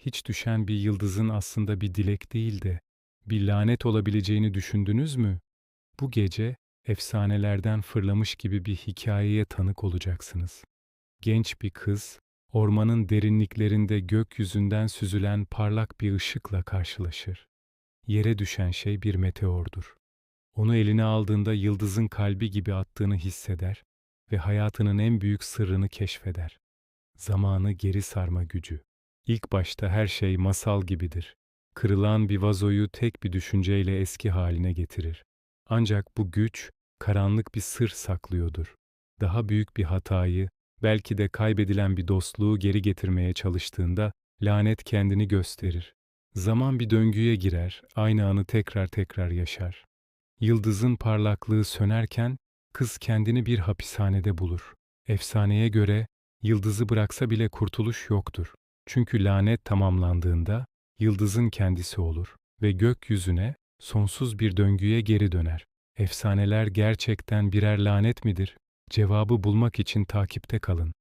hiç düşen bir yıldızın aslında bir dilek değil de bir lanet olabileceğini düşündünüz mü? Bu gece efsanelerden fırlamış gibi bir hikayeye tanık olacaksınız. Genç bir kız, ormanın derinliklerinde gökyüzünden süzülen parlak bir ışıkla karşılaşır. Yere düşen şey bir meteordur. Onu eline aldığında yıldızın kalbi gibi attığını hisseder ve hayatının en büyük sırrını keşfeder. Zamanı geri sarma gücü. İlk başta her şey masal gibidir. Kırılan bir vazoyu tek bir düşünceyle eski haline getirir. Ancak bu güç karanlık bir sır saklıyordur. Daha büyük bir hatayı, belki de kaybedilen bir dostluğu geri getirmeye çalıştığında lanet kendini gösterir. Zaman bir döngüye girer, aynı anı tekrar tekrar yaşar. Yıldızın parlaklığı sönerken kız kendini bir hapishanede bulur. Efsaneye göre yıldızı bıraksa bile kurtuluş yoktur. Çünkü lanet tamamlandığında yıldızın kendisi olur ve gökyüzüne sonsuz bir döngüye geri döner. Efsaneler gerçekten birer lanet midir? Cevabı bulmak için takipte kalın.